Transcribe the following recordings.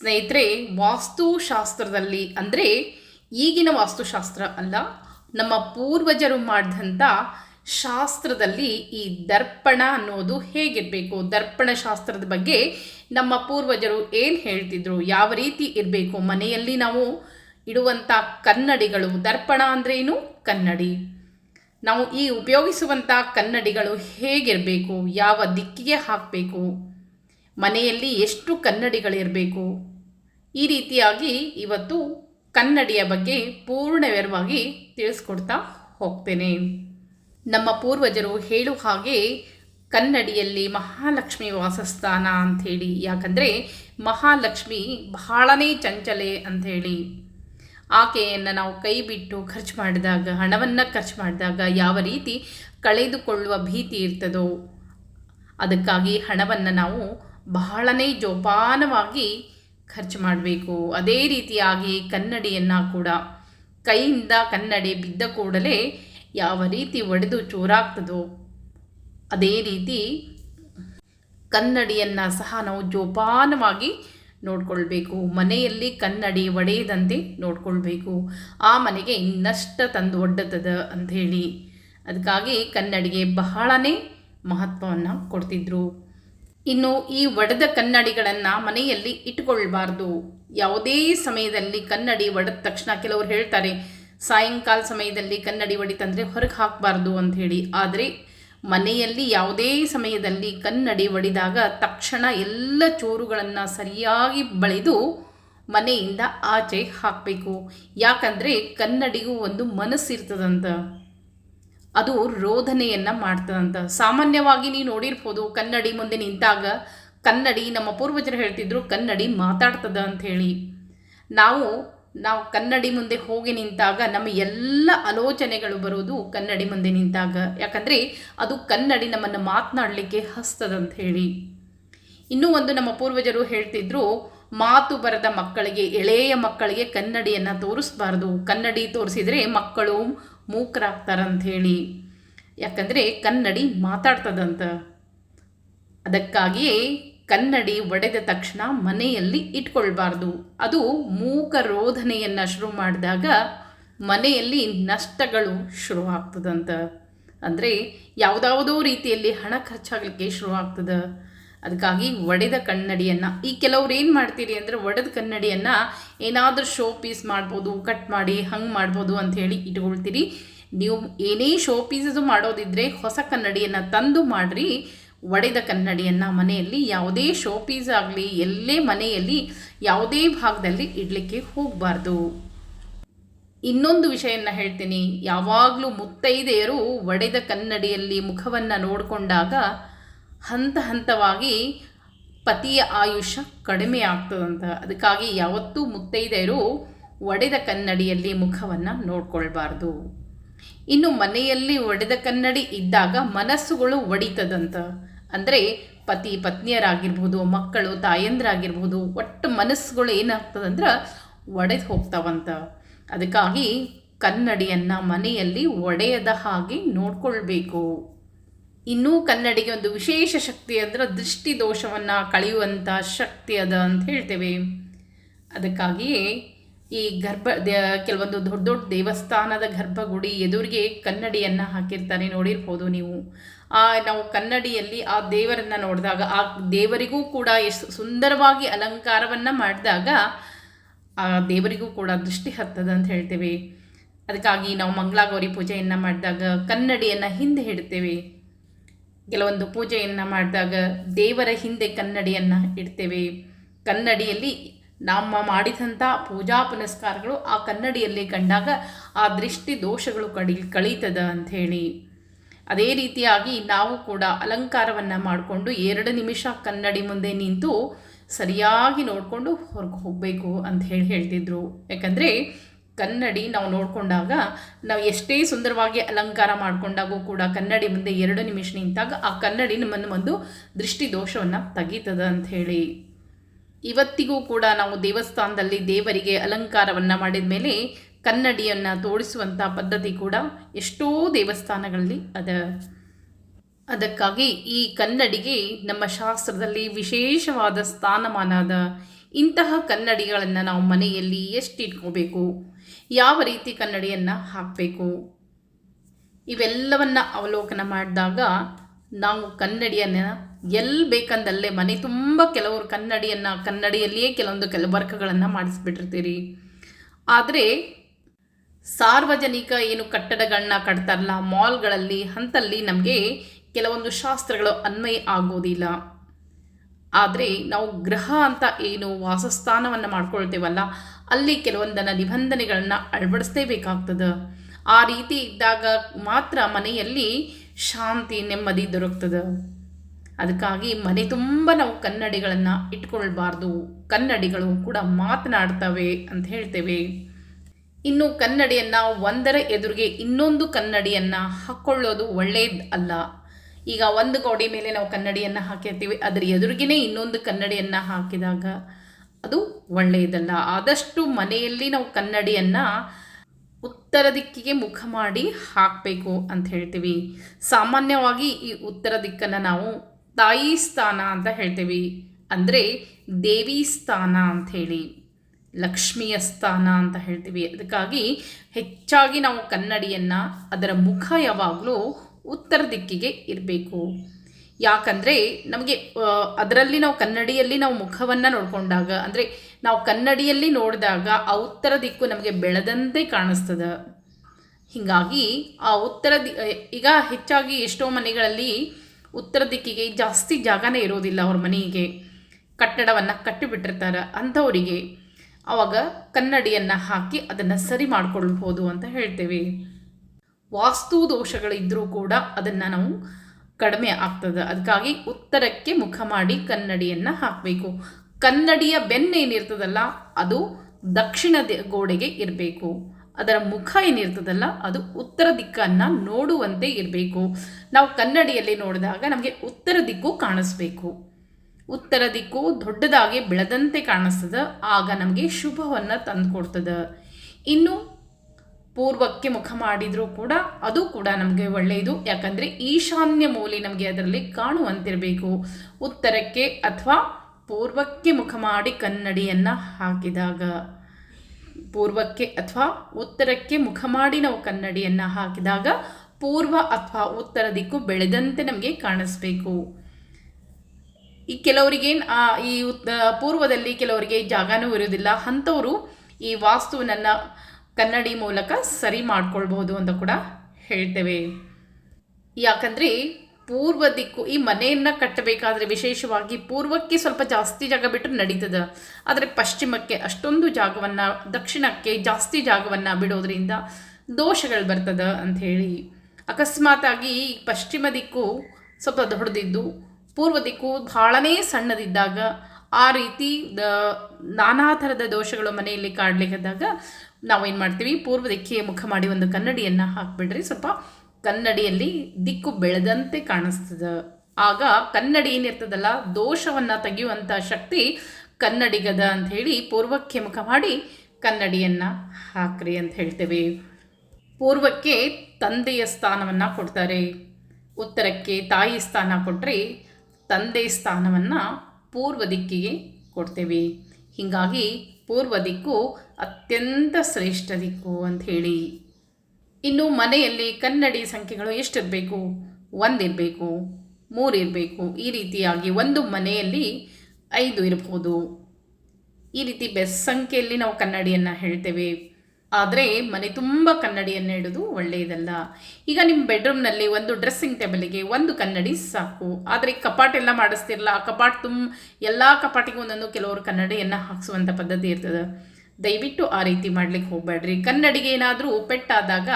ಸ್ನೇಹಿತರೆ, ವಾಸ್ತುಶಾಸ್ತ್ರದಲ್ಲಿ ಅಂದರೆ ಈಗಿನ ವಾಸ್ತುಶಾಸ್ತ್ರ ಅಲ್ಲ, ನಮ್ಮ ಪೂರ್ವಜರು ಮಾಡಿದಂಥ ಶಾಸ್ತ್ರದಲ್ಲಿ ಈ ದರ್ಪಣ ಅನ್ನೋದು ಹೇಗಿರಬೇಕು? ದರ್ಪಣ ಶಾಸ್ತ್ರದ ಬಗ್ಗೆ ನಮ್ಮ ಪೂರ್ವಜರು ಏನು ಹೇಳ್ತಿದ್ರು? ಯಾವ ರೀತಿ ಇರಬೇಕು? ಮನೆಯಲ್ಲಿ ನಾವು ಇಡುವಂಥ ಕನ್ನಡಿಗಳು, ದರ್ಪಣ ಅಂದ್ರೇನು ಕನ್ನಡಿ. ನಾವು ಈ ಉಪಯೋಗಿಸುವಂಥ ಕನ್ನಡಿಗಳು ಹೇಗಿರಬೇಕು? ಯಾವ ದಿಕ್ಕಿಗೆ ಹಾಕಬೇಕು? ಮನೆಯಲ್ಲಿ ಎಷ್ಟು ಕನ್ನಡಿಗಳಿರಬೇಕು? ಈ ರೀತಿಯಾಗಿ ಇವತ್ತು ಕನ್ನಡಿಯ ಬಗ್ಗೆ ಪೂರ್ಣ ವಿವರವಾಗಿ ತಿಳಿಸ್ಕೊಡ್ತಾ ಹೋಗ್ತೇನೆ. ನಮ್ಮ ಪೂರ್ವಜರು ಹೇಳುವ ಹಾಗೆ ಕನ್ನಡಿಯಲ್ಲಿ ಮಹಾಲಕ್ಷ್ಮಿ ವಾಸಸ್ಥಾನ ಅಂಥೇಳಿ, ಯಾಕಂದರೆ ಮಹಾಲಕ್ಷ್ಮಿ ಬಹಳನೇ ಚಂಚಲೆ ಅಂಥೇಳಿ. ಆಕೆಯನ್ನು ನಾವು ಕೈ ಬಿಟ್ಟು ಖರ್ಚು ಮಾಡಿದಾಗ, ಹಣವನ್ನು ಖರ್ಚು ಮಾಡಿದಾಗ ಯಾವ ರೀತಿ ಕಳೆದುಕೊಳ್ಳುವ ಭೀತಿ ಇರ್ತದೋ, ಅದಕ್ಕಾಗಿ ಹಣವನ್ನು ನಾವು ಬಹಳನೇ ಜೋಪಾನವಾಗಿ ಖರ್ಚು ಮಾಡಬೇಕು. ಅದೇ ರೀತಿಯಾಗಿ ಕನ್ನಡಿಯನ್ನು ಕೂಡ ಕೈಯಿಂದ ಕನ್ನಡಿ ಬಿದ್ದ ಕೂಡಲೇ ಯಾವ ರೀತಿ ಒಡೆದು ಚೂರಾಗ್ತದೋ ಅದೇ ರೀತಿ ಕನ್ನಡಿಯನ್ನು ಸಹ ನಾವು ಜೋಪಾನವಾಗಿ ನೋಡ್ಕೊಳ್ಬೇಕು. ಮನೆಯಲ್ಲಿ ಕನ್ನಡಿ ಒಡೆಯದಂತೆ ನೋಡ್ಕೊಳ್ಬೇಕು. ಆ ಮನೆಗೆ ಇನ್ನಷ್ಟ ತಂದು ಒಡ್ಡತದ ಅಂಥೇಳಿ. ಅದಕ್ಕಾಗಿ ಕನ್ನಡಿಗೆ ಬಹಳನೇ ಮಹತ್ವವನ್ನು ಕೊಡ್ತಿದ್ರು. ಇನ್ನು ಈ ಒಡೆದ ಕನ್ನಡಿಗಳನ್ನು ಮನೆಯಲ್ಲಿ ಇಟ್ಕೊಳ್ಬಾರ್ದು ಯಾವುದೇ ಸಮಯದಲ್ಲಿ ಕನ್ನಡಿ ಒಡೆದ ತಕ್ಷಣ ಕೆಲವರು ಹೇಳ್ತಾರೆ, ಸಾಯಂಕಾಲ ಸಮಯದಲ್ಲಿ ಕನ್ನಡಿ ಒಡಿತಂದರೆ ಹೊರಗೆ ಹಾಕಬಾರ್ದು ಅಂಥೇಳಿ ಆದರೆ ಮನೆಯಲ್ಲಿ ಯಾವುದೇ ಸಮಯದಲ್ಲಿ ಕನ್ನಡಿ ಒಡಿದಾಗ ತಕ್ಷಣ ಎಲ್ಲ ಚೋರುಗಳನ್ನು ಸರಿಯಾಗಿ ಬಳಿದು ಮನೆಯಿಂದ ಆಚೆ ಹಾಕಬೇಕು. ಯಾಕಂದರೆ ಕನ್ನಡಿಗೂ ಒಂದು ಮನಸ್ಸಿರ್ತದಂತ. ಅದು ರೋಧನೆಯನ್ನು ಮಾಡ್ತದಂತ. ಸಾಮಾನ್ಯವಾಗಿ ನೀವು ನೋಡಿರ್ಬೋದು, ಕನ್ನಡಿ ಮುಂದೆ ನಿಂತಾಗ ಕನ್ನಡಿ ನಮ್ಮ ಪೂರ್ವಜರು ಹೇಳ್ತಿದ್ರು, ಕನ್ನಡಿ ಮಾತಾಡ್ತದ ಅಂತ ಹೇಳಿ. ನಾವು ನಾವು ಕನ್ನಡಿ ಮುಂದೆ ಹೋಗಿ ನಿಂತಾಗ ನಮ್ಮ ಎಲ್ಲ ಆಲೋಚನೆಗಳು ಬರೋದು ಕನ್ನಡಿ ಮುಂದೆ ನಿಂತಾಗ. ಯಾಕಂದರೆ ಅದು ಕನ್ನಡಿ ನಮ್ಮನ್ನು ಮಾತನಾಡಲಿಕ್ಕೆ ಹಸ್ತದಂತ ಹೇಳಿ. ಇನ್ನೂ ಒಂದು ನಮ್ಮ ಪೂರ್ವಜರು ಹೇಳ್ತಿದ್ರು, ಮಾತು ಬರದ ಮಕ್ಕಳಿಗೆ, ಎಳೆಯ ಮಕ್ಕಳಿಗೆ ಕನ್ನಡಿಯನ್ನು ತೋರಿಸ್ಬಾರ್ದು. ಕನ್ನಡಿ ತೋರಿಸಿದರೆ ಮಕ್ಕಳು ಮೂಕರಾಗ್ತಾರಂತ ಹೇಳಿ ಯಾಕಂದರೆ ಕನ್ನಡಿ ಮಾತಾಡ್ತದಂತ. ಅದಕ್ಕಾಗಿಯೇ ಕನ್ನಡಿ ಒಡೆದ ತಕ್ಷಣ ಮನೆಯಲ್ಲಿ ಇಟ್ಕೊಳ್ಬಾರ್ದು. ಅದು ಮೂಕರೋಧನೆಯನ್ನು ಶುರು ಮಾಡಿದಾಗ ಮನೆಯಲ್ಲಿ ನಷ್ಟಗಳು ಶುರು ಆಗ್ತದಂತ ಅಂದರೆ ಯಾವುದಾವುದೋ ರೀತಿಯಲ್ಲಿ ಹಣ ಖರ್ಚಾಗಲಿಕ್ಕೆ ಶುರುವಾಗ್ತದೆ. ಅದಕ್ಕಾಗಿ ಒಡೆದ ಕನ್ನಡಿಯನ್ನು, ಈ ಕೆಲವ್ರು ಏನು ಮಾಡ್ತೀರಿ ಅಂದರೆ ಒಡೆದ ಕನ್ನಡಿಯನ್ನು ಏನಾದರೂ ಶೋ ಪೀಸ್ ಮಾಡ್ಬೋದು ಕಟ್ ಮಾಡಿ ಹಂಗೆ ಮಾಡ್ಬೋದು ಹೇಳಿ ಇಟ್ಕೊಳ್ತೀರಿ. ನೀವು ಏನೇ ಶೋ ಪೀಸದು ಮಾಡೋದಿದ್ದರೆ ಹೊಸ ಕನ್ನಡಿಯನ್ನು ತಂದು ಮಾಡಿರಿ. ಒಡೆದ ಕನ್ನಡಿಯನ್ನು ಮನೆಯಲ್ಲಿ ಯಾವುದೇ ಶೋ ಪೀಸ್ ಆಗಲಿ, ಎಲ್ಲೇ ಮನೆಯಲ್ಲಿ ಯಾವುದೇ ಭಾಗದಲ್ಲಿ ಇಡಲಿಕ್ಕೆ ಹೋಗಬಾರ್ದು. ಇನ್ನೊಂದು ವಿಷಯನ ಹೇಳ್ತೀನಿ. ಯಾವಾಗಲೂ ಮುತ್ತೈದೆಯರು ಒಡೆದ ಕನ್ನಡಿಯಲ್ಲಿ ಮುಖವನ್ನು ನೋಡಿಕೊಂಡಾಗ ಹಂತ ಹಂತವಾಗಿ ಪತಿಯ ಆಯುಷ್ಯ ಕಡಿಮೆ ಆಗ್ತದಂತ ಅದಕ್ಕಾಗಿ ಯಾವತ್ತೂ ಮುತ್ತೈದೆಯರು ಒಡೆದ ಕನ್ನಡಿಯಲ್ಲಿ ಮುಖವನ್ನು ನೋಡ್ಕೊಳ್ಬಾರ್ದು. ಇನ್ನು ಮನೆಯಲ್ಲಿ ಒಡೆದ ಕನ್ನಡಿ ಇದ್ದಾಗ ಮನಸ್ಸುಗಳು ಒಡಿತದಂತ. ಅಂದರೆ ಪತಿ ಪತ್ನಿಯರಾಗಿರ್ಬೋದು, ಮಕ್ಕಳು, ತಾಯಂದ್ರಾಗಿರ್ಬೋದು, ಒಟ್ಟು ಮನಸ್ಸುಗಳು ಏನಾಗ್ತದಂದ್ರೆ ಒಡೆದು ಹೋಗ್ತಾವಂತ. ಅದಕ್ಕಾಗಿ ಕನ್ನಡಿಯನ್ನು ಮನೆಯಲ್ಲಿ ಒಡೆಯದ ಹಾಗೆ ನೋಡ್ಕೊಳ್ಬೇಕು. ಇನ್ನೂ ಕನ್ನಡಿಗೆ ಒಂದು ವಿಶೇಷ ಶಕ್ತಿ ಅಂದ್ರೆ ದೃಷ್ಟಿ ದೋಷವನ್ನು ಕಳೆಯುವಂಥ ಶಕ್ತಿ ಅದ ಅಂತ ಹೇಳ್ತೇವೆ. ಅದಕ್ಕಾಗಿಯೇ ಈ ಗರ್ಭ ಕೆಲವೊಂದು ದೊಡ್ಡ ದೊಡ್ಡ ದೇವಸ್ಥಾನದ ಗರ್ಭಗುಡಿ ಎದುರಿಗೆ ಕನ್ನಡಿಯನ್ನು ಹಾಕಿರ್ತಾರೆ ನೋಡಿರ್ಬೋದು ನೀವು. ಆ, ನಾವು ಕನ್ನಡಿಯಲ್ಲಿ ಆ ದೇವರನ್ನು ನೋಡಿದಾಗ, ಆ ದೇವರಿಗೂ ಕೂಡ ಎಷ್ಟು ಸುಂದರವಾಗಿ ಅಲಂಕಾರವನ್ನು ಮಾಡಿದಾಗ ಆ ದೇವರಿಗೂ ಕೂಡ ದೃಷ್ಟಿ ಹತ್ತದ ಅಂತ ಹೇಳ್ತೇವೆ. ಅದಕ್ಕಾಗಿ ನಾವು ಮಂಗಳಾಗೌರಿ ಪೂಜೆಯನ್ನು ಮಾಡಿದಾಗ ಕನ್ನಡಿಯನ್ನು ಹಿಂದೆ ಇಡ್ತೇವೆ. ಕೆಲವೊಂದು ಪೂಜೆಯನ್ನು ಮಾಡಿದಾಗ ದೇವರ ಹಿಂದೆ ಕನ್ನಡಿಯನ್ನು ಇಡ್ತೇವೆ. ಕನ್ನಡಿಯಲ್ಲಿ ನಮ್ಮ ಮಾಡಿದಂಥ ಪೂಜಾ ಪುನಸ್ಕಾರಗಳು ಆ ಕನ್ನಡಿಯಲ್ಲಿ ಕಂಡಾಗ ಆ ದೃಷ್ಟಿ ದೋಷಗಳು ಕಡಿ, ಕಳೀತದ ಅಂಥೇಳಿ. ಅದೇ ರೀತಿಯಾಗಿ ನಾವು ಕೂಡ ಅಲಂಕಾರವನ್ನು ಮಾಡಿಕೊಂಡು ಎರಡು ನಿಮಿಷ ಕನ್ನಡಿ ಮುಂದೆ ನಿಂತು ಸರಿಯಾಗಿ ನೋಡಿಕೊಂಡು ಹೊರಗೆ ಹೋಗಬೇಕು ಅಂತ ಹೇಳಿ ಹೇಳ್ತಿದ್ರು. ಯಾಕಂದರೆ ಕನ್ನಡಿ ನಾವು ನೋಡಿಕೊಂಡಾಗ ನಾವು ಎಷ್ಟೇ ಸುಂದರವಾಗಿ ಅಲಂಕಾರ ಮಾಡಿಕೊಂಡಾಗೂ ಕೂಡ ಕನ್ನಡಿ ಮುಂದೆ ಎರಡು ನಿಮಿಷ ನಿಂತಾಗ ಆ ಕನ್ನಡಿ ನಮ್ಮನ್ನು ಒಂದು ದೃಷ್ಟಿ ದೋಷವನ್ನು ತೆಗೀತದ ಅಂತ ಹೇಳಿ. ಇವತ್ತಿಗೂ ಕೂಡ ನಾವು ದೇವಸ್ಥಾನದಲ್ಲಿ ದೇವರಿಗೆ ಅಲಂಕಾರವನ್ನು ಮಾಡಿದ ಮೇಲೆ ಕನ್ನಡಿಯನ್ನು ತೋರಿಸುವಂಥ ಪದ್ಧತಿ ಕೂಡ ಎಷ್ಟೋ ದೇವಸ್ಥಾನಗಳಲ್ಲಿ ಅದ. ಅದಕ್ಕಾಗಿ ಈ ಕನ್ನಡಿಗೆ ನಮ್ಮ ಶಾಸ್ತ್ರದಲ್ಲಿ ವಿಶೇಷವಾದ ಸ್ಥಾನಮಾನ ಅದ ಇಂತಹ ಕನ್ನಡಿಗಳನ್ನು ನಾವು ಮನೆಯಲ್ಲಿ ಎಷ್ಟು ಇಟ್ಕೋಬೇಕು? ಯಾವ ರೀತಿ ಕನ್ನಡಿಯನ್ನು ಹಾಕಬೇಕು? ಇವೆಲ್ಲವನ್ನು ಅವಲೋಕನ ಮಾಡಿದಾಗ ನಾವು ಕನ್ನಡಿಯನ್ನು ಎಲ್ಲಿ ಬೇಕಂದಲ್ಲೇ ಮನೆ ತುಂಬ ಕೆಲವರು ಕನ್ನಡಿಯನ್ನು, ಕನ್ನಡಿಯಲ್ಲಿಯೇ ಕೆಲವೊಂದು ಕೆಲವರ್ಕಗಳನ್ನು ಮಾಡಿಸ್ಬಿಟ್ಟಿರ್ತೀರಿ. ಆದರೆ ಸಾರ್ವಜನಿಕ ಏನು ಕಟ್ಟಡಗಳನ್ನ ಕಟ್ತಾರಲ್ಲ, ಮಾಲ್ಗಳಲ್ಲಿ ಅಂತಲ್ಲಿ ನಮಗೆ ಕೆಲವೊಂದು ಶಾಸ್ತ್ರಗಳು ಅನ್ವಯ ಆಗೋದಿಲ್ಲ. ಆದರೆ ನಾವು ಗ್ರಹ ಅಂತ ಏನು ವಾಸಸ್ಥಾನವನ್ನು ಮಾಡ್ಕೊಳ್ತೇವಲ್ಲ ಅಲ್ಲಿ ಕೆಲವೊಂದನ್ನು ನಿಬಂಧನೆಗಳನ್ನು ಅಳವಡಿಸಲೇಬೇಕಾಗ್ತದೆ. ಆ ರೀತಿ ಇದ್ದಾಗ ಮಾತ್ರ ಮನೆಯಲ್ಲಿ ಶಾಂತಿ, ನೆಮ್ಮದಿ ದೊರಕ್ತದೆ. ಅದಕ್ಕಾಗಿ ಮನೆ ತುಂಬ ನಾವು ಕನ್ನಡಿಗಳನ್ನು ಇಟ್ಕೊಳ್ಬಾರ್ದು. ಕನ್ನಡಿಗಳು ಕೂಡ ಮಾತನಾಡ್ತವೆ ಅಂತ ಹೇಳ್ತೇವೆ. ಇನ್ನು ಕನ್ನಡಿಯನ್ನು ಒಂದರ ಎದುರಿಗೆ ಇನ್ನೊಂದು ಕನ್ನಡಿಯನ್ನು ಹಾಕ್ಕೊಳ್ಳೋದು ಒಳ್ಳೆಯದು ಅಲ್ಲ. ಈಗ ಒಂದು ಗೋಡೆ ಮೇಲೆ ನಾವು ಕನ್ನಡಿಯನ್ನು ಹಾಕಿರ್ತೀವಿ, ಅದರ ಎದುರಿಗೇ ಇನ್ನೊಂದು ಕನ್ನಡಿಯನ್ನು ಹಾಕಿದಾಗ ಅದು ಒಳ್ಳೆಯದಲ್ಲ. ಆದಷ್ಟು ಮನೆಯಲ್ಲಿ ನಾವು ಕನ್ನಡಿಯನ್ನು ಉತ್ತರ ದಿಕ್ಕಿಗೆ ಮುಖ ಮಾಡಿ ಹಾಕಬೇಕು ಅಂತ ಹೇಳ್ತೀವಿ. ಸಾಮಾನ್ಯವಾಗಿ ಈ ಉತ್ತರ ದಿಕ್ಕನ್ನು ನಾವು ತಾಯಿ ಸ್ಥಾನ ಅಂತ ಹೇಳ್ತೀವಿ. ಅಂದರೆ ದೇವಿ ಸ್ಥಾನ ಅಂಥೇಳಿ ಲಕ್ಷ್ಮಿಯ ಸ್ಥಾನ ಅಂತ ಹೇಳ್ತೀವಿ. ಅದಕ್ಕಾಗಿ ಹೆಚ್ಚಾಗಿ ನಾವು ಕನ್ನಡಿಯನ್ನು ಅದರ ಮುಖ ಯಾವಾಗಲೂ ಉತ್ತರ ದಿಕ್ಕಿಗೆ ಇರಬೇಕು. ಯಾಕಂದರೆ ನಮಗೆ ಅದರಲ್ಲಿ ನಾವು ಕನ್ನಡಿಯಲ್ಲಿ ನಾವು ಮುಖವನ್ನು ನೋಡಿಕೊಂಡಾಗ, ಅಂದರೆ ನಾವು ಕನ್ನಡಿಯಲ್ಲಿ ನೋಡಿದಾಗ ಆ ಉತ್ತರ ದಿಕ್ಕು ನಮಗೆ ಬೆಳೆದಂತೆ ಕಾಣಿಸ್ತದೆ. ಹೀಗಾಗಿ ಆ ಉತ್ತರ ದಿ ಈಗ ಹೆಚ್ಚಾಗಿ ಎಷ್ಟೋ ಮನೆಗಳಲ್ಲಿ ಉತ್ತರ ದಿಕ್ಕಿಗೆ ಜಾಸ್ತಿ ಜಾಗನೇ ಇರೋದಿಲ್ಲ ಅವ್ರ ಮನೆಗೆ. ಕಟ್ಟಡವನ್ನು ಕಟ್ಟಿಬಿಟ್ಟಿರ್ತಾರೆ ಅಂಥವರಿಗೆ ಆವಾಗ ಕನ್ನಡಿಯನ್ನು ಹಾಕಿ ಅದನ್ನು ಸರಿ ಮಾಡ್ಕೊಳ್ಬೋದು ಅಂತ ಹೇಳ್ತೇವೆ. ವಾಸ್ತು ದೋಷಗಳಿದ್ದರೂ ಕೂಡ ಅದನ್ನು ನಾವು ಕಡಿಮೆ ಆಗ್ತದೆ. ಅದಕ್ಕಾಗಿ ಉತ್ತರಕ್ಕೆ ಮುಖ ಮಾಡಿ ಕನ್ನಡಿಯನ್ನು ಹಾಕಬೇಕು. ಕನ್ನಡಿಯ ಬೆನ್ನೇನಿರ್ತದಲ್ಲ ಅದು ದಕ್ಷಿಣ ಗೋಡೆಗೆ ಇರಬೇಕು. ಅದರ ಮುಖ ಏನಿರ್ತದಲ್ಲ, ಅದು ಉತ್ತರ ದಿಕ್ಕನ್ನು ನೋಡುವಂತೆ ಇರಬೇಕು. ನಾವು ಕನ್ನಡಿಯಲ್ಲಿ ನೋಡಿದಾಗ ನಮಗೆ ಉತ್ತರ ದಿಕ್ಕು ಕಾಣಿಸ್ಬೇಕು. ಉತ್ತರ ದಿಕ್ಕು ದೊಡ್ಡದಾಗಿ ಬೆಳೆದಂತೆ ಕಾಣಿಸ್ತದೆ. ಆಗ ನಮಗೆ ಶುಭವನ್ನು ತಂದುಕೊಡ್ತದೆ. ಇನ್ನು ಪೂರ್ವಕ್ಕೆ ಮುಖ ಮಾಡಿದರೂ ಕೂಡ ಅದು ಕೂಡ ನಮಗೆ ಒಳ್ಳೆಯದು. ಯಾಕಂದರೆ ಈಶಾನ್ಯ ಮೂಲೆ ನಮಗೆ ಅದರಲ್ಲಿ ಕಾಣುವಂತಿರಬೇಕು. ಉತ್ತರಕ್ಕೆ ಅಥವಾ ಪೂರ್ವಕ್ಕೆ ಮುಖ ಮಾಡಿ ಕನ್ನಡಿಯನ್ನು ಹಾಕಿದಾಗ. ಪೂರ್ವಕ್ಕೆ ಅಥವಾ ಉತ್ತರಕ್ಕೆ ಮುಖ ಮಾಡಿ ನಾವು ಕನ್ನಡಿಯನ್ನು ಹಾಕಿದಾಗ ಪೂರ್ವ ಅಥವಾ ಉತ್ತರ ದಿಕ್ಕು ಬೆಳೆದಂತೆ ನಮಗೆ ಕಾಣಿಸ್ಬೇಕು. ಈ ಕೆಲವರಿಗೆ ಈ ಪೂರ್ವದಲ್ಲಿ ಕೆಲವರಿಗೆ ಜಾಗನೂ ಇರುವುದಿಲ್ಲ. ಅಂಥವರು ಈ ವಾಸ್ತುವನ್ನು ಕನ್ನಡಿ ಮೂಲಕ ಸರಿ ಮಾಡ್ಕೊಳ್ಬಹುದು ಅಂತ ಕೂಡ ಹೇಳ್ತೇವೆ. ಯಾಕಂದರೆ ಪೂರ್ವ ದಿಕ್ಕು ಈ ಮನೆಯನ್ನು ಕಟ್ಟಬೇಕಾದ್ರೆ ವಿಶೇಷವಾಗಿ ಪೂರ್ವಕ್ಕೆ ಸ್ವಲ್ಪ ಜಾಸ್ತಿ ಜಾಗ ಬಿಟ್ಟರೆ ನಡೀತದೆ. ಆದರೆ ಪಶ್ಚಿಮಕ್ಕೆ ಅಷ್ಟೊಂದು ಜಾಗವನ್ನು, ದಕ್ಷಿಣಕ್ಕೆ ಜಾಸ್ತಿ ಜಾಗವನ್ನು ಬಿಡೋದ್ರಿಂದ ದೋಷಗಳು ಬರ್ತದೆ ಅಂಥೇಳಿ ಅಕಸ್ಮಾತಾಗಿ ಪಶ್ಚಿಮ ದಿಕ್ಕು ಸ್ವಲ್ಪ ದೊಡ್ಡದಿದ್ದು, ಪೂರ್ವ ದಿಕ್ಕು ಭಾಳನೇ ಸಣ್ಣದಿದ್ದಾಗ ಆ ರೀತಿ ದ ನಾನಾ ಥರದ ದೋಷಗಳು ಮನೆಯಲ್ಲಿ ಕಾಡಲಿಕ್ಕಿದ್ದಾಗ ನಾವೇನು ಮಾಡ್ತೀವಿ ಪೂರ್ವ ದಿಕ್ಕಿಗೆ ಮುಖ ಮಾಡಿ ಒಂದು ಕನ್ನಡಿಯನ್ನು ಹಾಕಿಬಿಡ್ರಿ. ಸ್ವಲ್ಪ ಕನ್ನಡಿಯಲ್ಲಿ ದಿಕ್ಕು ಬೆಳೆದಂತೆ ಕಾಣಿಸ್ತದೆ. ಆಗ ಕನ್ನಡಿ ಏನಿರ್ತದಲ್ಲ, ದೋಷವನ್ನು ತೆಗೆಯುವಂಥ ಶಕ್ತಿ ಕನ್ನಡಿಗದ ಅಂತ ಹೇಳಿ ಪೂರ್ವಕ್ಕೆ ಮುಖ ಮಾಡಿ ಕನ್ನಡಿಯನ್ನು ಹಾಕ್ರಿ ಅಂತ ಹೇಳ್ತೇವೆ. ಪೂರ್ವಕ್ಕೆ ತಂದೆಯ ಸ್ಥಾನವನ್ನು ಕೊಡ್ತಾರೆ. ಉತ್ತರಕ್ಕೆ ತಾಯಿ ಸ್ಥಾನ ಕೊಟ್ಟರೆ ತಂದೆ ಸ್ಥಾನವನ್ನು ಪೂರ್ವ ದಿಕ್ಕಿಗೆ ಕೊಡ್ತೇವೆ. ಹೀಗಾಗಿ ಪೂರ್ವ ದಿಕ್ಕು ಅತ್ಯಂತ ಶ್ರೇಷ್ಠ ದಿಕ್ಕು ಹೇಳಿ. ಇನ್ನು ಮನೆಯಲ್ಲಿ ಕನ್ನಡಿ ಸಂಖ್ಯೆಗಳು ಎಷ್ಟಿರಬೇಕು? ಒಂದಿರಬೇಕು, ಮೂರಿರಬೇಕು. ಈ ರೀತಿಯಾಗಿ ಒಂದು ಮನೆಯಲ್ಲಿ ಐದು ಇರಬಹುದು ಈ ರೀತಿ ಬೆಸ್ ಸಂಖ್ಯೆಯಲ್ಲಿ ನಾವು ಕನ್ನಡಿಯನ್ನು ಹೇಳ್ತೇವೆ. ಆದರೆ ಮನೆ ತುಂಬ ಕನ್ನಡಿಯನ್ನು ಇಡೋದು ಒಳ್ಳೆಯದಲ್ಲ. ಈಗ ನಿಮ್ಮ ಬೆಡ್ರೂಮ್ನಲ್ಲಿ ಒಂದು ಡ್ರೆಸ್ಸಿಂಗ್ ಟೇಬಲಿಗೆ ಒಂದು ಕನ್ನಡಿ ಸಾಕು. ಆದರೆ ಕಪಾಟ್ ಎಲ್ಲ ಮಾಡಿಸ್ತಿರಲ್ಲ ಆ ಕಪಾಟ್ ತುಂಬ ಎಲ್ಲ ಕಪಾಟಿಗೂ ಒಂದೊಂದು ಕೆಲವರು ಕನ್ನಡಿಯನ್ನು ಹಾಕಿಸುವಂಥ ಪದ್ಧತಿ ಇರ್ತದೆ. ದಯವಿಟ್ಟು ಆ ರೀತಿ ಮಾಡ್ಲಿಕ್ಕೆ ಹೋಗಬೇಡ್ರಿ ಕನ್ನಡಿಗೆ ಏನಾದರೂ ಪೆಟ್ಟಾದಾಗ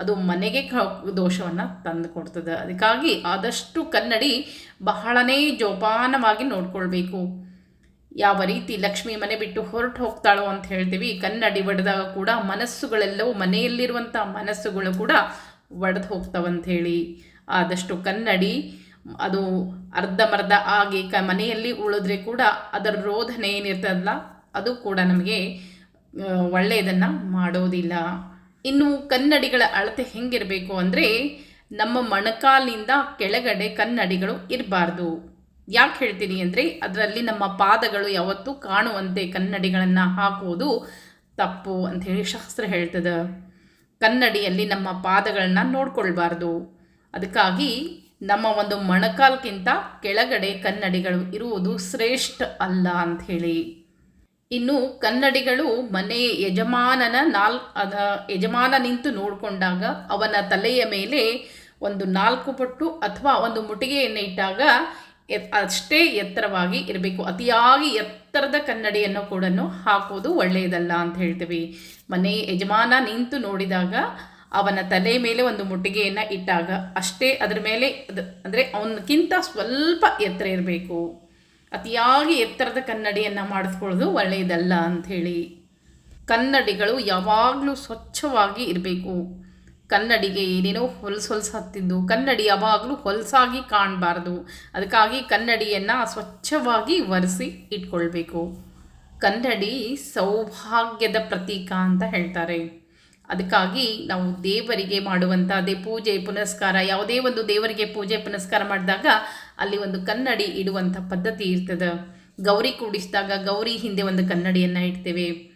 ಅದು ಮನೆಗೆ ಕ, ದೋಷವನ್ನು ತಂದು ಕೊಡ್ತದೆ. ಅದಕ್ಕಾಗಿ ಆದಷ್ಟು ಕನ್ನಡಿ ಬಹಳನೇ ಜೋಪಾನವಾಗಿ ನೋಡ್ಕೊಳ್ಬೇಕು. ಯಾವ ರೀತಿ ಲಕ್ಷ್ಮಿ ಮನೆ ಬಿಟ್ಟು ಹೊರಟು ಹೋಗ್ತಾಳೋ ಅಂತ ಹೇಳ್ತೀವಿ. ಕನ್ನಡಿ ಒಡೆದಾಗ ಕೂಡ ಮನಸ್ಸುಗಳೆಲ್ಲವೂ ಮನೆಯಲ್ಲಿರುವಂಥ ಮನಸ್ಸುಗಳು ಕೂಡ ಒಡೆದು ಹೋಗ್ತಾವಂತ ಹೇಳಿ. ಆದಷ್ಟು ಕನ್ನಡಿ, ಅದು ಅರ್ಧಮರ್ಧ ಆಗಿ ಕ ಮನೆಯಲ್ಲಿ ಉಳಿದ್ರೆ ಕೂಡ ಅದರ ರೋಧನೆ ಏನಿರ್ತದಲ್ಲ, ಅದು ಕೂಡ ನಮಗೆ ಒಳ್ಳೆಯದನ್ನು ಮಾಡೋದಿಲ್ಲ. ಇನ್ನು ಕನ್ನಡಿಗಳ ಅಳತೆ ಹೆಂಗಿರಬೇಕು ಅಂದರೆ ನಮ್ಮ ಮೊಣಕಾಲಿನಿಂದ ಕೆಳಗಡೆ ಕನ್ನಡಿಗಳು ಇರಬಾರ್ದು. ಯಾಕೆ ಹೇಳ್ತೀನಿ ಅಂದರೆ ಅದರಲ್ಲಿ ನಮ್ಮ ಪಾದಗಳು ಯಾವತ್ತೂ ಕಾಣುವಂತೆ ಕನ್ನಡಿಗಳನ್ನು ಹಾಕುವುದು ತಪ್ಪು ಅಂಥೇಳಿ ಶಾಸ್ತ್ರ ಹೇಳ್ತದೆ. ಕನ್ನಡಿಯಲ್ಲಿ ನಮ್ಮ ಪಾದಗಳನ್ನು ನೋಡ್ಕೊಳ್ಬಾರ್ದು. ಅದಕ್ಕಾಗಿ ನಮ್ಮ ಒಂದು ಮೊಣಕಾಲ್ಗಿಂತ ಕೆಳಗಡೆ ಕನ್ನಡಿಗಳು ಇರುವುದು ಶ್ರೇಷ್ಠ ಅಲ್ಲ ಅಂಥೇಳಿ ಇನ್ನು ಕನ್ನಡಿಗಳು ಮನೆ ಯಜಮಾನನ ನಾಲ್ ಯಜಮಾನ ನಿಂತು ನೋಡಿಕೊಂಡಾಗ ಅವನ ತಲೆಯ ಮೇಲೆ ಒಂದು ನಾಲ್ಕು ಪಟ್ಟು ಅಥವಾ ಒಂದು ಮುಟಿಗೆಯನ್ನು ಇಟ್ಟಾಗ ಅಷ್ಟೇ ಎತ್ತರವಾಗಿ ಇರಬೇಕು. ಅತಿಯಾಗಿ ಎತ್ತರದ ಕನ್ನಡಿಯನ್ನು ಕೂಡ ಹಾಕೋದು ಒಳ್ಳೆಯದಲ್ಲ ಅಂತ ಹೇಳ್ತೀವಿ. ಮನೆ ಯಜಮಾನ ನಿಂತು ನೋಡಿದಾಗ ಅವನ ತಲೆ ಮೇಲೆ ಒಂದು ಮುಟ್ಟಿಗೆಯನ್ನು ಇಟ್ಟಾಗ ಅಷ್ಟೇ ಅದರ ಮೇಲೆ ಅದು ಅಂದರೆ ಅವನಕ್ಕಿಂತ ಸ್ವಲ್ಪ ಎತ್ತರ ಇರಬೇಕು. ಅತಿಯಾಗಿ ಎತ್ತರದ ಕನ್ನಡಿಯನ್ನು ಮಾಡಿಸ್ಕೊಳ್ಳೋದು ಒಳ್ಳೆಯದಲ್ಲ ಅಂಥೇಳಿ ಕನ್ನಡಿಗಳು ಯಾವಾಗಲೂ ಸ್ವಚ್ಛವಾಗಿ ಇರಬೇಕು. ಕನ್ನಡಿಗೆ ಏನೇನೋ ಹೊಲಸು ಹೊಲಸು ಹತ್ತಿದ್ದು. ಕನ್ನಡಿ ಯಾವಾಗಲೂ ಹೊಲಸಾಗಿ ಕಾಣಬಾರ್ದು. ಅದಕ್ಕಾಗಿ ಕನ್ನಡಿಯನ್ನು ಸ್ವಚ್ಛವಾಗಿ ಒರೆಸಿ ಇಟ್ಕೊಳ್ಬೇಕು. ಕನ್ನಡಿ ಸೌಭಾಗ್ಯದ ಪ್ರತೀಕ ಅಂತ ಹೇಳ್ತಾರೆ. ಅದಕ್ಕಾಗಿ ನಾವು ದೇವರಿಗೆ ಮಾಡುವಂಥ ಅದೇ ಪೂಜೆ, ಪುನಸ್ಕಾರ. ಯಾವುದೇ ಒಂದು ದೇವರಿಗೆ ಪೂಜೆ, ಪುನಸ್ಕಾರ ಮಾಡಿದಾಗ ಅಲ್ಲಿ ಒಂದು ಕನ್ನಡಿ ಇಡುವಂಥ ಪದ್ಧತಿ ಇರ್ತದೆ. ಗೌರಿ ಕೂಡಿಸಿದಾಗ ಗೌರಿ ಹಿಂದೆ ಒಂದು ಕನ್ನಡಿಯನ್ನು ಇಡ್ತೇವೆ.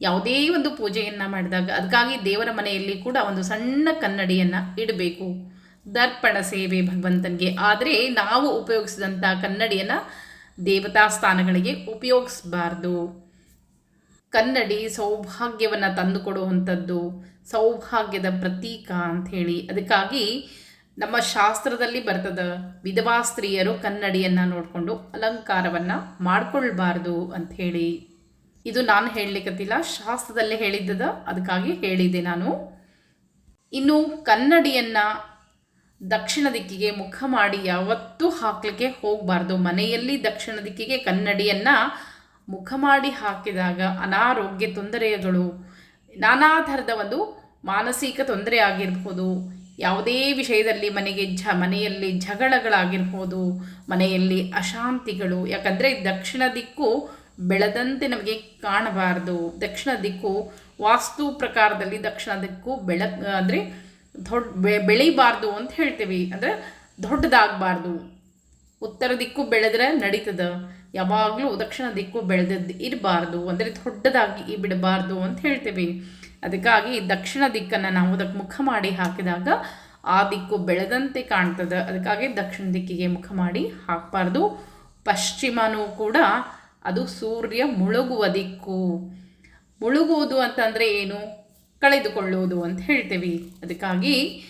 ಯಾವುದೇ ಒಂದು ಪೂಜೆಯನ್ನು ಮಾಡಿದಾಗ ಅದಕ್ಕಾಗಿ ದೇವರ ಮನೆಯಲ್ಲಿ ಕೂಡ ಒಂದು ಸಣ್ಣ ಕನ್ನಡಿಯನ್ನು ಇಡಬೇಕು. ದರ್ಪಣ ಸೇವೆ ಭಗವಂತನಿಗೆ. ಆದರೆ ನಾವು ಉಪಯೋಗಿಸಿದಂಥ ಕನ್ನಡಿಯನ್ನು ದೇವತಾ ಸ್ಥಾನಗಳಿಗೆ ಉಪಯೋಗಿಸಬಾರ್ದು. ಕನ್ನಡಿ ಸೌಭಾಗ್ಯವನ್ನು ತಂದುಕೊಡುವಂಥದ್ದು, ಸೌಭಾಗ್ಯದ ಪ್ರತೀಕ ಅಂಥೇಳಿ. ಅದಕ್ಕಾಗಿ ನಮ್ಮ ಶಾಸ್ತ್ರದಲ್ಲಿ ಬರ್ತದ ವಿಧವಾ ಸ್ತ್ರೀಯರು ಕನ್ನಡಿಯನ್ನು ನೋಡಿಕೊಂಡು ಅಲಂಕಾರವನ್ನು ಮಾಡ್ಕೊಳ್ಬಾರ್ದು ಅಂಥೇಳಿ. ಇದು ನಾನು ಹೇಳಲಿಕ್ಕತ್ತಿಲ್ಲ, ಶಾಸ್ತ್ರದಲ್ಲೇ ಹೇಳಿದ್ದದ, ಅದಕ್ಕಾಗಿ ಹೇಳಿದೆ ನಾನು. ಇನ್ನು ಕನ್ನಡಿಯನ್ನು ದಕ್ಷಿಣ ದಿಕ್ಕಿಗೆ ಮುಖ ಮಾಡಿ ಯಾವತ್ತೂ ಹಾಕಲಿಕ್ಕೆ ಹೋಗಬಾರ್ದು. ಮನೆಯಲ್ಲಿ ದಕ್ಷಿಣ ದಿಕ್ಕಿಗೆ ಕನ್ನಡಿಯನ್ನು ಮುಖ ಮಾಡಿ ಹಾಕಿದಾಗ ಅನಾರೋಗ್ಯ ತೊಂದರೆಗಳು, ನಾನಾ ಥರದ ಒಂದು ಮಾನಸಿಕ ತೊಂದರೆ ಆಗಿರ್ಬೋದು, ಯಾವುದೇ ವಿಷಯದಲ್ಲಿ ಮನೆಗೆ ಝ, ಮನೆಯಲ್ಲಿ ಜಗಳಗಳಾಗಿರ್ಬೋದು ಮನೆಯಲ್ಲಿ ಅಶಾಂತಿಗಳು. ಯಾಕಂದರೆ ದಕ್ಷಿಣ ದಿಕ್ಕು ಬೆಳೆದಂತೆ ನಮಗೆ ಕಾಣಬಾರ್ದು. ದಕ್ಷಿಣ ದಿಕ್ಕು ವಾಸ್ತು ಪ್ರಕಾರದಲ್ಲಿ ದಕ್ಷಿಣ ದಿಕ್ಕು ಬೆಳ, ಅಂದರೆ ದೊಡ್ಡ ಬೆಳಿಬಾರ್ದು ಅಂತ ಹೇಳ್ತೀವಿ. ಅಂದರೆ ದೊಡ್ಡದಾಗಬಾರ್ದು. ಉತ್ತರ ದಿಕ್ಕು ಬೆಳೆದ್ರೆ ನಡೀತದ. ಯಾವಾಗಲೂ ದಕ್ಷಿಣ ದಿಕ್ಕು ಬೆಳೆದದ್ದು ಇರಬಾರ್ದು. ಅಂದರೆ ದೊಡ್ಡದಾಗಿ ಬಿಡಬಾರ್ದು ಅಂತ ಹೇಳ್ತೀವಿ. ಅದಕ್ಕಾಗಿ ದಕ್ಷಿಣ ದಿಕ್ಕನ್ನು ನಾವು ಅದಕ್ಕೆ ಮುಖ ಮಾಡಿ ಹಾಕಿದಾಗ ಆ ದಿಕ್ಕು ಬೆಳೆದಂತೆ ಕಾಣ್ತದೆ. ಅದಕ್ಕಾಗಿ ದಕ್ಷಿಣ ದಿಕ್ಕಿಗೆ ಮುಖ ಮಾಡಿ ಹಾಕಬಾರ್ದು. ಪಶ್ಚಿಮನೂ ಕೂಡ ಅದು ಸೂರ್ಯ ಮುಳುಗುವ ದಿಕ್ಕು. ಮುಳುಗುವುದು ಅಂತಂದರೆ ಏನು? ಕಳೆದುಕೊಳ್ಳುವುದು ಅಂತ ಹೇಳ್ತೀವಿ. ಅದಕ್ಕಾಗಿ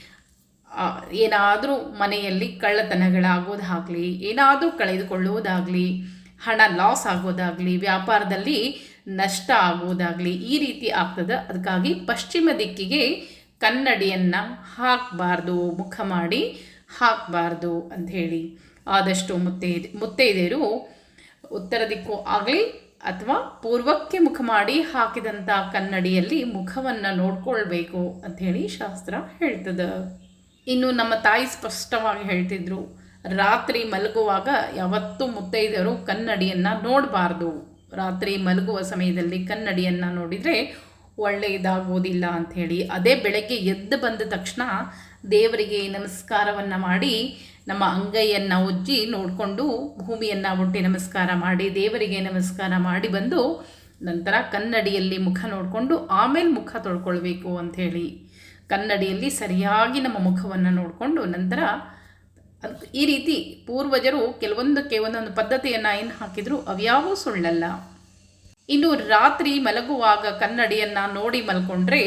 ಏನಾದರೂ ಮನೆಯಲ್ಲಿ ಕಳ್ಳತನಗಳಾಗೋದಾಗಲಿ ಏನಾದರೂ ಕಳೆದುಕೊಳ್ಳುವುದಾಗಲಿ, ಹಣ ಲಾಸ್ ಆಗೋದಾಗಲಿ, ವ್ಯಾಪಾರದಲ್ಲಿ ನಷ್ಟ ಆಗೋದಾಗಲಿ ಈ ರೀತಿ ಆಗ್ತದೆ. ಅದಕ್ಕಾಗಿ ಪಶ್ಚಿಮ ದಿಕ್ಕಿಗೆ ಕನ್ನಡಿಯನ್ನು ಹಾಕಬಾರ್ದು, ಮುಖ ಮಾಡಿ ಹಾಕಬಾರ್ದು ಅಂಥೇಳಿ. ಆದಷ್ಟು ಮುತ್ತೈದೆ, ಮುತ್ತೈದೆಯರು ಉತ್ತರ ದಿಕ್ಕು ಆಗಲಿ ಅಥವಾ ಪೂರ್ವಕ್ಕೆ ಮುಖ ಮಾಡಿ ಹಾಕಿದಂಥ ಕನ್ನಡಿಯಲ್ಲಿ ಮುಖವನ್ನು ನೋಡ್ಕೊಳ್ಬೇಕು ಅಂಥೇಳಿ ಶಾಸ್ತ್ರ ಹೇಳ್ತದೆ. ಇನ್ನು ನಮ್ಮ ತಾಯಿ ಸ್ಪಷ್ಟವಾಗಿ ಹೇಳ್ತಿದ್ರು, ರಾತ್ರಿ ಮಲಗುವಾಗ ಯಾವತ್ತೂ ಮುತ್ತೈದೆಯರು ಕನ್ನಡಿಯನ್ನು ನೋಡಬಾರ್ದು. ರಾತ್ರಿ ಮಲಗುವ ಸಮಯದಲ್ಲಿ ಕನ್ನಡಿಯನ್ನು ನೋಡಿದರೆ ಒಳ್ಳೆಯದಾಗುವುದಿಲ್ಲ ಅಂಥೇಳಿ ಅದೇ ಬೆಳಗ್ಗೆ ಎದ್ದು ಬಂದ ತಕ್ಷಣ ದೇವರಿಗೆ ನಮಸ್ಕಾರವನ್ನು ಮಾಡಿ ನಮ್ಮ ಅಂಗೈಯನ್ನು ಉಜ್ಜಿ ನೋಡಿಕೊಂಡು ಭೂಮಿಯನ್ನು ಮುಟ್ಟಿ ನಮಸ್ಕಾರ ಮಾಡಿ, ದೇವರಿಗೆ ನಮಸ್ಕಾರ ಮಾಡಿ ಬಂದು ನಂತರ ಕನ್ನಡಿಯಲ್ಲಿ ಮುಖ ನೋಡಿಕೊಂಡು ಆಮೇಲೆ ಮುಖ ತೊಳ್ಕೊಳ್ಬೇಕು ಅಂಥೇಳಿ. ಕನ್ನಡಿಯಲ್ಲಿ ಸರಿಯಾಗಿ ನಮ್ಮ ಮುಖವನ್ನು ನೋಡಿಕೊಂಡು ನಂತರ ಈ ರೀತಿ ಪೂರ್ವಜರು ಕೆಲವೊಂದಕ್ಕೆ ಒಂದೊಂದು ಪದ್ಧತಿಯನ್ನು ಏನು ಹಾಕಿದ್ರು ಅವ್ಯಾವೂ ಸುಳ್ಳಲ್ಲ. ಇನ್ನು ರಾತ್ರಿ ಮಲಗುವಾಗ ಕನ್ನಡಿಯನ್ನು ನೋಡಿ ಮಲ್ಕೊಂಡ್ರೆ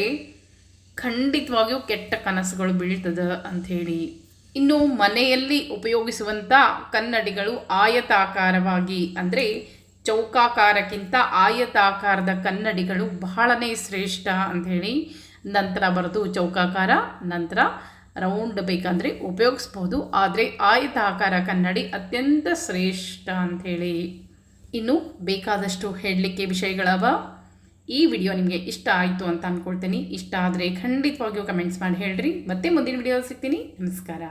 ಖಂಡಿತವಾಗಿಯೂ ಕೆಟ್ಟ ಕನಸುಗಳು ಬೀಳ್ತದೆ ಅಂಥೇಳಿ. ಇನ್ನು ಮನೆಯಲ್ಲಿ ಉಪಯೋಗಿಸುವಂಥ ಕನ್ನಡಿಗಳು ಆಯತಾಕಾರವಾಗಿ ಅಂದರೆ ಚೌಕಾಕಾರಕ್ಕಿಂತ ಆಯತಾಕಾರದ ಕನ್ನಡಿಗಳು ಬಹಳನೇ ಶ್ರೇಷ್ಠ ಅಂಥೇಳಿ ನಂತರ ಬರೆದು ಚೌಕಾಕಾರ, ನಂತರ ರೌಂಡ್ ಬೇಕಂದರೆ ಉಪಯೋಗಿಸ್ಬೋದು. ಆದರೆ ಆಯತಾಕಾರ ಕನ್ನಡಿ ಅತ್ಯಂತ ಶ್ರೇಷ್ಠ ಅಂಥೇಳಿ ಇನ್ನು ಬೇಕಾದಷ್ಟು ಹೇಳಲಿಕ್ಕೆ ವಿಷಯಗಳವ? ಈ ವಿಡಿಯೋ ನಿಮಗೆ ಇಷ್ಟ ಆಯಿತು ಅಂತ ಅಂದ್ಕೊಳ್ತೀನಿ ಇಷ್ಟ ಆದರೆ ಖಂಡಿತವಾಗಿಯೂ ಕಮೆಂಟ್ಸ್ ಮಾಡಿ ಹೇಳ್ರಿ. ಮತ್ತೆ ಮುಂದಿನ ವಿಡಿಯೋ ಸಿಗ್ತೀನಿ. ನಮಸ್ಕಾರ.